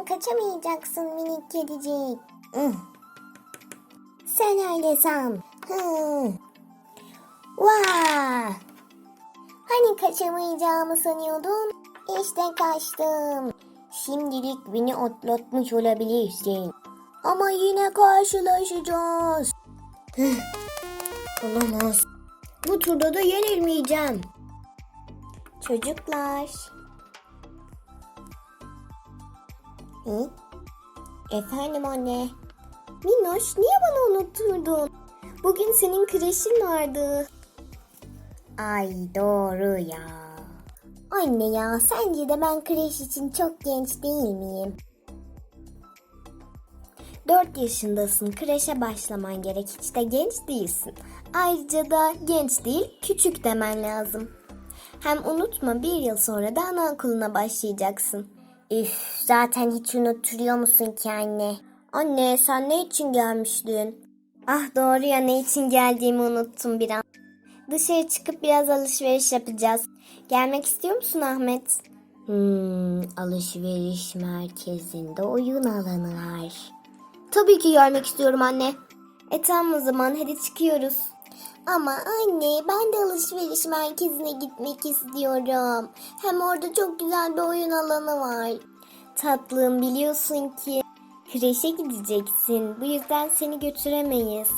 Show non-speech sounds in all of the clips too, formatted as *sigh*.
Benden kaçamayacaksın minik kedicik. Sen öyle san. Hı. Hani kaçamayacağımı sanıyordum. İşte kaçtım. Şimdilik beni atlatmış olabilirsin. Ama yine karşılaşacağız. Hıh. Olamaz. Bu turda da yenilmeyeceğim. Çocuklar. Hı? Efendim anne. Minnoş niye bana unutturdun? Bugün senin kreşin vardı. Ay doğru ya. Anne ya sence de ben kreş için çok genç değil miyim? 4 yaşındasın. Kreşe başlaman gerek. Hiç de genç değilsin. Ayrıca da genç değil, küçük demen lazım. Hem unutma bir yıl sonra da anaokuluna başlayacaksın. Üf, zaten hiç unutturuyor musun ki anne? Anne sen ne için gelmiştin? Ah doğru ya ne için geldiğimi unuttum bir an. Dışarı çıkıp biraz alışveriş yapacağız. Gelmek istiyor musun Ahmet? Hmm, alışveriş merkezinde oyun alanı var. Tabii ki gelmek istiyorum anne. E tamam o zaman hadi çıkıyoruz. Ama anne ben de alışveriş merkezine gitmek istiyorum. Hem orada çok güzel bir oyun alanı var. Tatlım biliyorsun ki kreşe gideceksin. Bu yüzden seni götüremeyiz.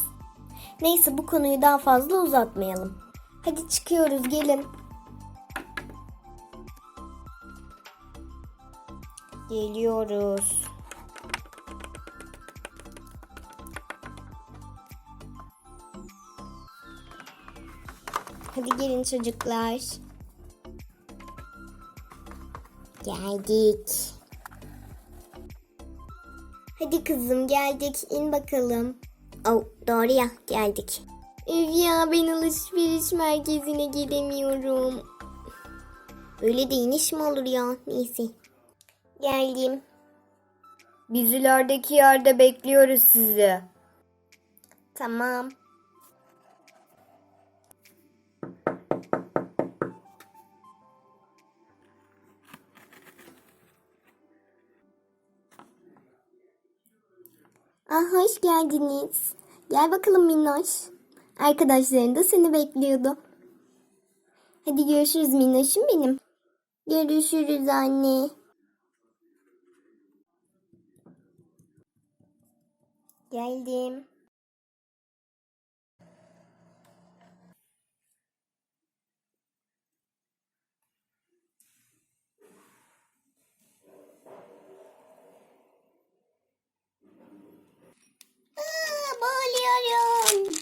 Neyse bu konuyu daha fazla uzatmayalım. Hadi çıkıyoruz gelin. Geliyoruz. Hadi gelin çocuklar. Geldik. Hadi kızım geldik. İn bakalım. Oh, doğru ya geldik. Üf ya ben alışveriş merkezine gelemiyorum. Öyle de iniş mi olur ya? Neyse. Geldim. Biz ilerideki yerde bekliyoruz sizi. Tamam. Ah hoş geldiniz. Gel bakalım Minnoş. Arkadaşların da seni bekliyordu. Hadi görüşürüz Minnoş'um benim. Görüşürüz anne. Geldim. Aa, boğuluyorum.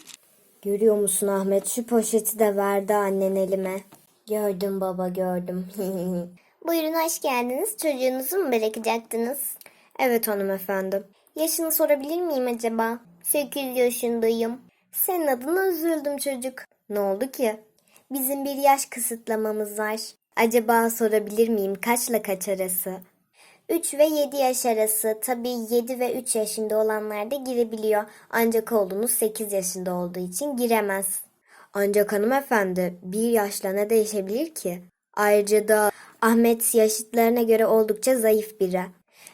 Görüyor musun Ahmet şu poşeti de verdi annen elime. Gördüm baba gördüm. *laughs* Buyurun hoş geldiniz. Çocuğunuzu mu bırakacaktınız? Evet hanımefendi. Yaşını sorabilir miyim acaba? 8 yaşındayım. Senin adına üzüldüm çocuk. Ne oldu ki? Bizim bir yaş kısıtlamamız var. Acaba sorabilir miyim kaçla kaç arası? 3 ve 7 yaş arası. Tabii 7 ve 3 yaşında olanlar da girebiliyor. Ancak oğlunuz 8 yaşında olduğu için giremez. Ancak hanımefendi bir yaşla ne değişebilir ki? Ayrıca da Ahmet yaşıtlarına göre oldukça zayıf biri.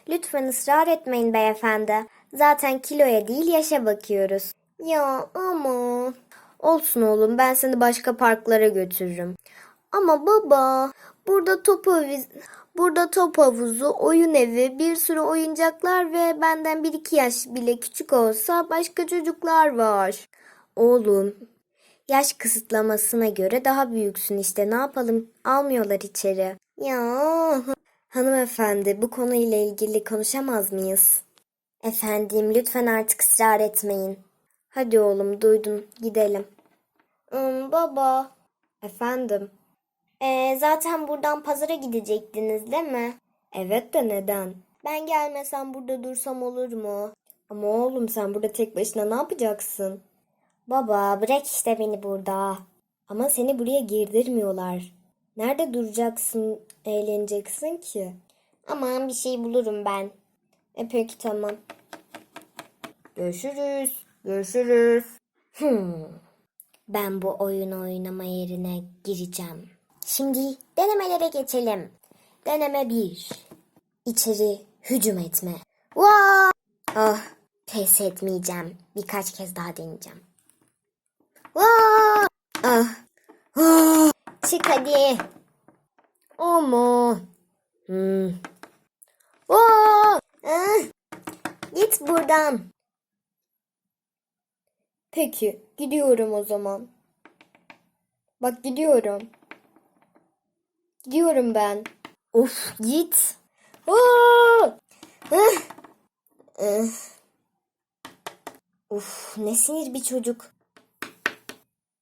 Lütfen ısrar etmeyin beyefendi. Zaten kiloya değil yaşa bakıyoruz. Ya ama... Olsun oğlum ben seni başka parklara götürürüm. Ama baba burada top burada top havuzu, oyun evi, bir sürü oyuncaklar ve benden bir iki yaş bile küçük olsa başka çocuklar var. Oğlum yaş kısıtlamasına göre daha büyüksün işte ne yapalım almıyorlar içeri. Ya Hanımefendi bu konuyla ilgili konuşamaz mıyız? efendim lütfen artık ısrar etmeyin. Hadi oğlum duydun gidelim. Hmm, baba Efendim? Ee, zaten buradan pazara gidecektiniz değil mi? Evet de neden? Ben gelmesem burada dursam olur mu? Ama oğlum sen burada tek başına ne yapacaksın? Baba bırak işte beni burada. Ama seni buraya girdirmiyorlar. Nerede duracaksın, eğleneceksin ki? Aman bir şey bulurum ben. E peki tamam. Görüşürüz. Görüşürüz. Hmm. Ben bu oyun oynama yerine gireceğim. Şimdi denemelere geçelim. Deneme 1. İçeri hücum etme. Vaa! Ah, pes etmeyeceğim. Birkaç kez daha deneyeceğim. Vaa! Ah. Ah. Çık hadi. Ama. Hmm. Vaa! Ah. Git buradan. Peki, gidiyorum o zaman. Bak gidiyorum. Gidiyorum ben. Of, git. Uf, ne sinir bir çocuk.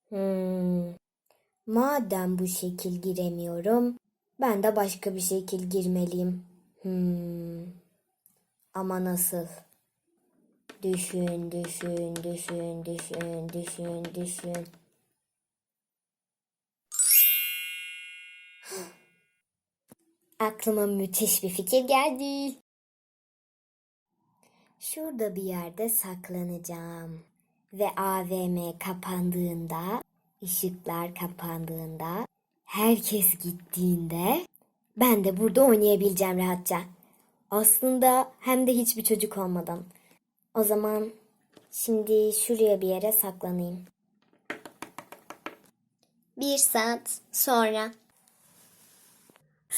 Hmm. Madem bu şekil giremiyorum, ben de başka bir şekil girmeliyim. Hmm. Ama nasıl? Düşün, düşün, düşün, düşün, düşün, düşün. Aklıma müthiş bir fikir geldi. Şurada bir yerde saklanacağım. Ve AVM kapandığında, ışıklar kapandığında, herkes gittiğinde ben de burada oynayabileceğim rahatça. Aslında hem de hiçbir çocuk olmadan. O zaman şimdi şuraya bir yere saklanayım. Bir saat sonra.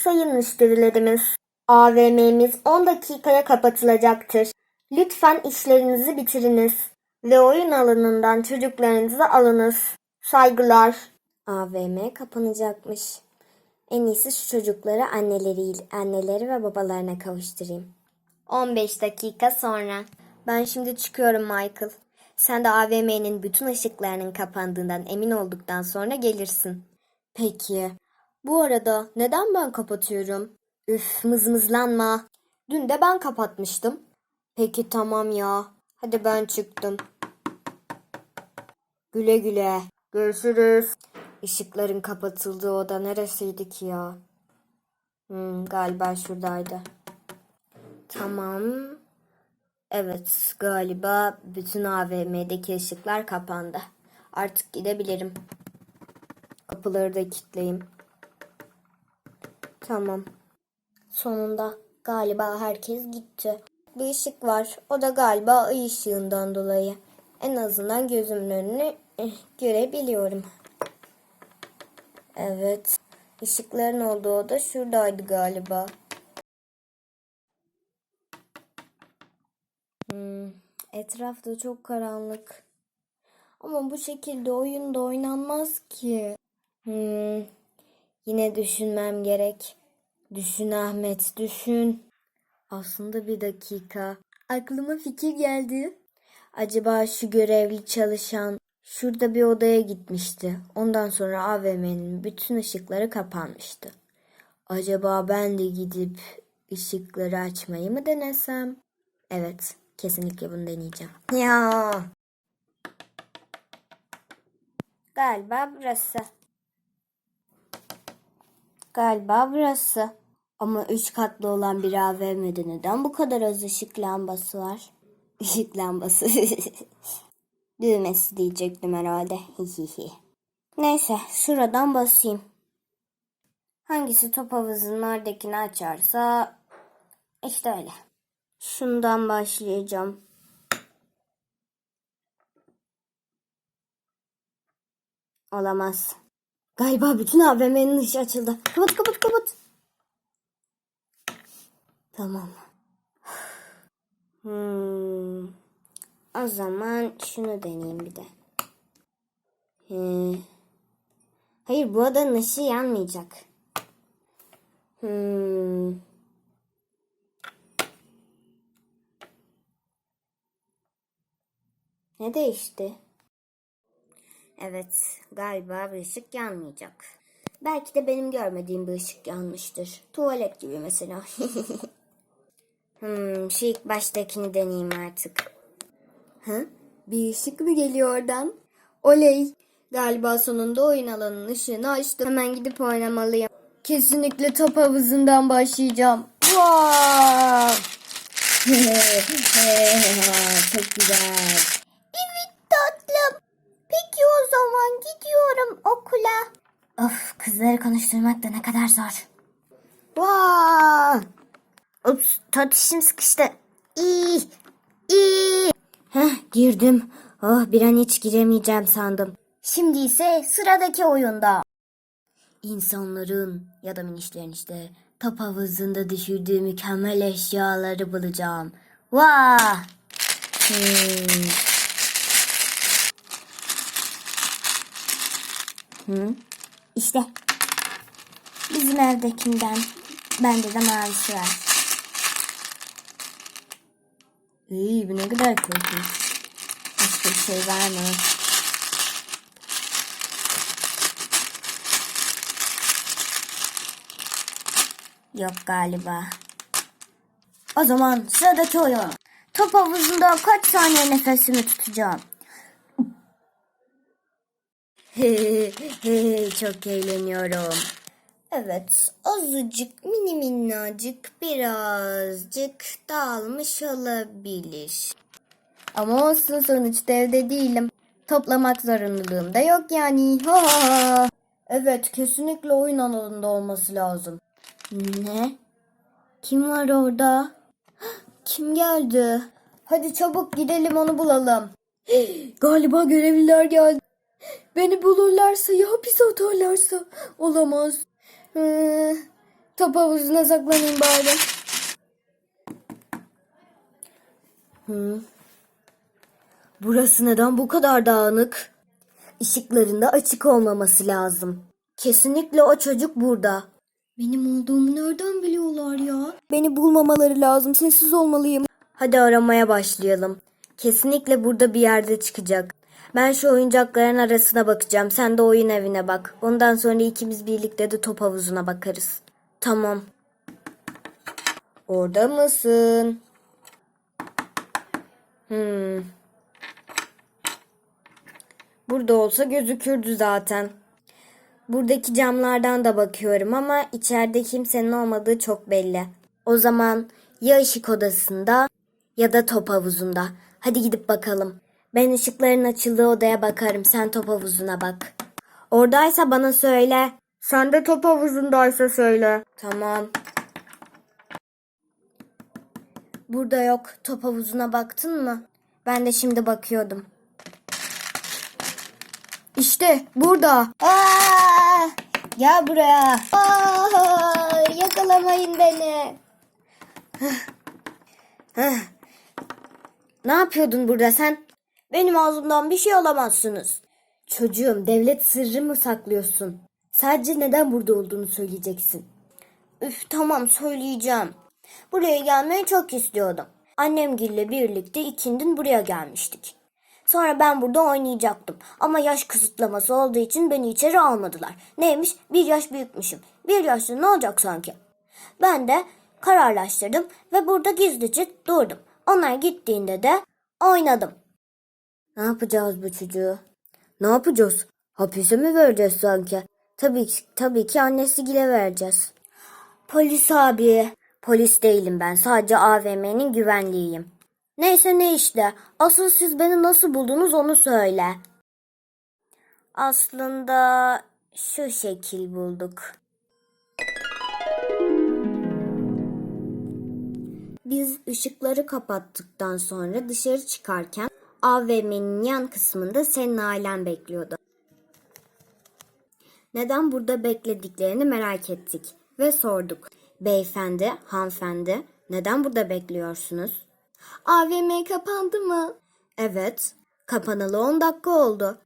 Sayın müşterilerimiz, AVM'miz 10 dakikaya kapatılacaktır. Lütfen işlerinizi bitiriniz ve oyun alanından çocuklarınızı alınız. Saygılar. AVM kapanacakmış. En iyisi şu çocukları anneleri, anneleri ve babalarına kavuşturayım. 15 dakika sonra. Ben şimdi çıkıyorum Michael. Sen de AVM'nin bütün ışıklarının kapandığından emin olduktan sonra gelirsin. Peki. Bu arada neden ben kapatıyorum? Üf mızmızlanma. Dün de ben kapatmıştım. Peki tamam ya. Hadi ben çıktım. Güle güle. Görüşürüz. Işıkların kapatıldığı oda neresiydi ki ya? Hmm, galiba şuradaydı. Tamam. Evet, galiba bütün AVM'deki ışıklar kapandı. Artık gidebilirim. Kapıları da kilitleyeyim. Tamam. Sonunda galiba herkes gitti. Bir ışık var. O da galiba ay ışığından dolayı. En azından gözümün önünü eh, görebiliyorum. Evet. Işıkların olduğu oda şuradaydı galiba. Hmm, etrafta çok karanlık. Ama bu şekilde oyun da oynanmaz ki. Hmm, yine düşünmem gerek. Düşün Ahmet, düşün. Aslında bir dakika. Aklıma fikir geldi. Acaba şu görevli çalışan şurada bir odaya gitmişti. Ondan sonra AVM'nin bütün ışıkları kapanmıştı. Acaba ben de gidip ışıkları açmayı mı denesem? Evet, kesinlikle bunu deneyeceğim. Ya. Galiba burası. Galiba burası. Ama üç katlı olan bir AVM'de neden bu kadar az ışık lambası var? *laughs* Işık lambası. *laughs* Düğmesi diyecektim herhalde. Neyse şuradan basayım. Hangisi top havuzunun oradakini açarsa işte öyle. Şundan başlayacağım. Olamaz. Galiba bütün AVM'nin ışığı açıldı. Kapat kapat kapat. Tamam. Hmm. O zaman şunu deneyeyim bir de. Ee, hayır bu odanın ışığı yanmayacak. Hmm. Ne değişti? Evet, galiba bir ışık yanmayacak. Belki de benim görmediğim bir ışık yanmıştır. Tuvalet gibi mesela. *laughs* hmm, şu ilk baştakini deneyeyim artık. Hı? Bir ışık mı geliyor oradan? Oley! Galiba sonunda oyun alanının ışığını açtım. Hemen gidip oynamalıyım. Kesinlikle top havuzundan başlayacağım. Wow! *laughs* Çok güzel. Evet tatlım. Peki o zaman gidiyorum okula. Of kızları konuşturmak da ne kadar zor. Vaa! Ups, tatişim sıkıştı. İyi, iyi. Heh girdim. Oh bir an hiç giremeyeceğim sandım. Şimdi ise sıradaki oyunda. İnsanların ya da minişlerin işte top havuzunda düşürdüğü mükemmel eşyaları bulacağım. Vah! Hmm. Hı? İşte. Bizim evdekinden. Bende de mavisi var. İyi bu ne kadar korkunç. Başka bir şey var mı? Yok galiba. O zaman sıradaki oyun. Top havuzunda kaç saniye nefesimi tutacağım? *laughs* Çok eğleniyorum. Evet, azıcık mini minnacık birazcık dağılmış olabilir. Ama olsun sonuçta evde değilim. Toplamak zorunluluğum da yok yani. Evet kesinlikle oyun alanında olması lazım. Ne? Kim var orada? *gasps* Kim geldi? Hadi çabuk gidelim onu bulalım. *gasps* Galiba görevliler geldi. Beni bulurlarsa ya hapis atarlarsa olamaz. Ee, top havuzuna saklanayım bari. Hı. Burası neden bu kadar dağınık? Işıklarında açık olmaması lazım. Kesinlikle o çocuk burada. Benim olduğumu nereden biliyorlar ya? Beni bulmamaları lazım. Sessiz olmalıyım. Hadi aramaya başlayalım. Kesinlikle burada bir yerde çıkacak. Ben şu oyuncakların arasına bakacağım. Sen de oyun evine bak. Ondan sonra ikimiz birlikte de top havuzuna bakarız. Tamam. Orada mısın? Hmm. Burada olsa gözükürdü zaten. Buradaki camlardan da bakıyorum ama içeride kimsenin olmadığı çok belli. O zaman ya ışık odasında ya da top havuzunda. Hadi gidip bakalım. Ben ışıkların açıldığı odaya bakarım. Sen top havuzuna bak. Oradaysa bana söyle. Sen de top havuzundaysa söyle. Tamam. Burada yok. Top havuzuna baktın mı? Ben de şimdi bakıyordum. İşte burada. Aa, gel buraya. Aa, yakalamayın beni. Ne yapıyordun burada sen? Benim ağzımdan bir şey alamazsınız. Çocuğum devlet sırrı mı saklıyorsun? Sadece neden burada olduğunu söyleyeceksin. Üf tamam söyleyeceğim. Buraya gelmeyi çok istiyordum. Annemgille birlikte ikindin buraya gelmiştik. Sonra ben burada oynayacaktım. Ama yaş kısıtlaması olduğu için beni içeri almadılar. Neymiş? Bir yaş büyükmüşüm. Bir yaşta ne olacak sanki? Ben de kararlaştırdım ve burada gizlice durdum. Onlar gittiğinde de oynadım. Ne yapacağız bu çocuğu? Ne yapacağız? Hapise mi vereceğiz sanki? Tabii tabii ki annesigile vereceğiz. Polis abi. Polis değilim ben. Sadece AVM'nin güvenliğiyim. Neyse ne işte. Asıl siz beni nasıl buldunuz onu söyle. Aslında şu şekil bulduk. Biz ışıkları kapattıktan sonra dışarı çıkarken AVM'nin yan kısmında senin ailen bekliyordu. Neden burada beklediklerini merak ettik ve sorduk. Beyefendi, hanımefendi, neden burada bekliyorsunuz? AVM kapandı mı? Evet, kapanalı 10 dakika oldu.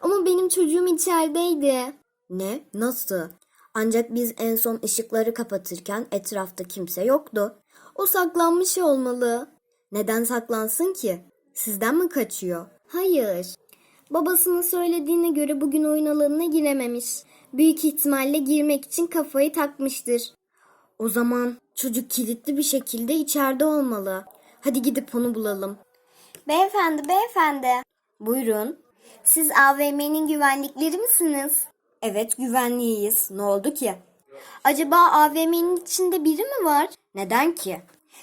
Ama benim çocuğum içerideydi. Ne? Nasıl? Ancak biz en son ışıkları kapatırken etrafta kimse yoktu. O saklanmış olmalı. Neden saklansın ki? Sizden mi kaçıyor? Hayır. Babasının söylediğine göre bugün oyun alanına girememiş. Büyük ihtimalle girmek için kafayı takmıştır. O zaman çocuk kilitli bir şekilde içeride olmalı. Hadi gidip onu bulalım. Beyefendi, beyefendi. Buyurun. Siz AVM'nin güvenlikleri misiniz? Evet güvenliyiz. Ne oldu ki? Acaba AVM'nin içinde biri mi var? Neden ki?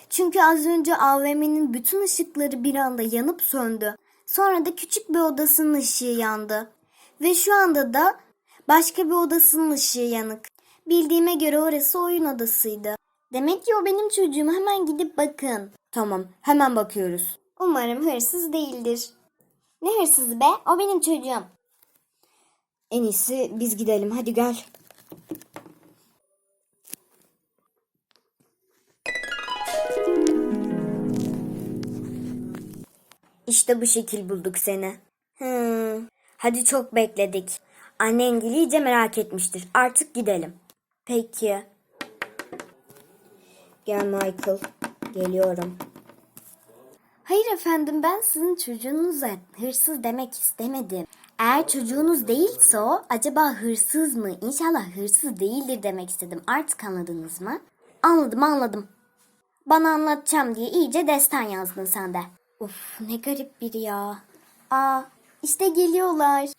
Çünkü az önce AVM'nin bütün ışıkları bir anda yanıp söndü. Sonra da küçük bir odasının ışığı yandı. Ve şu anda da başka bir odasının ışığı yanık. Bildiğime göre orası oyun odasıydı. Demek ki o benim çocuğum. Hemen gidip bakın. Tamam, hemen bakıyoruz. Umarım hırsız değildir. Ne hırsızı be? O benim çocuğum. En iyisi biz gidelim. Hadi gel. İşte bu şekil bulduk seni. Hmm. Hadi çok bekledik. Annen iyice merak etmiştir. Artık gidelim. Peki. Gel Michael. Geliyorum. Hayır efendim ben sizin çocuğunuza hırsız demek istemedim. Eğer çocuğunuz değilse o acaba hırsız mı? İnşallah hırsız değildir demek istedim. Artık anladınız mı? Anladım anladım. Bana anlatacağım diye iyice destan yazdın sen de. Of ne garip biri ya. Aa işte geliyorlar.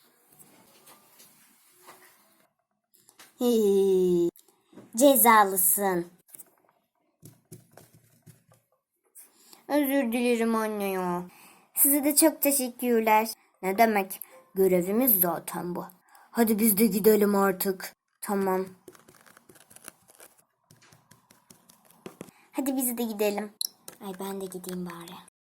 Hii. Cezalısın. Özür dilerim anne ya. Size de çok teşekkürler. Ne demek? Görevimiz zaten bu. Hadi biz de gidelim artık. Tamam. Hadi biz de gidelim. Ay ben de gideyim bari.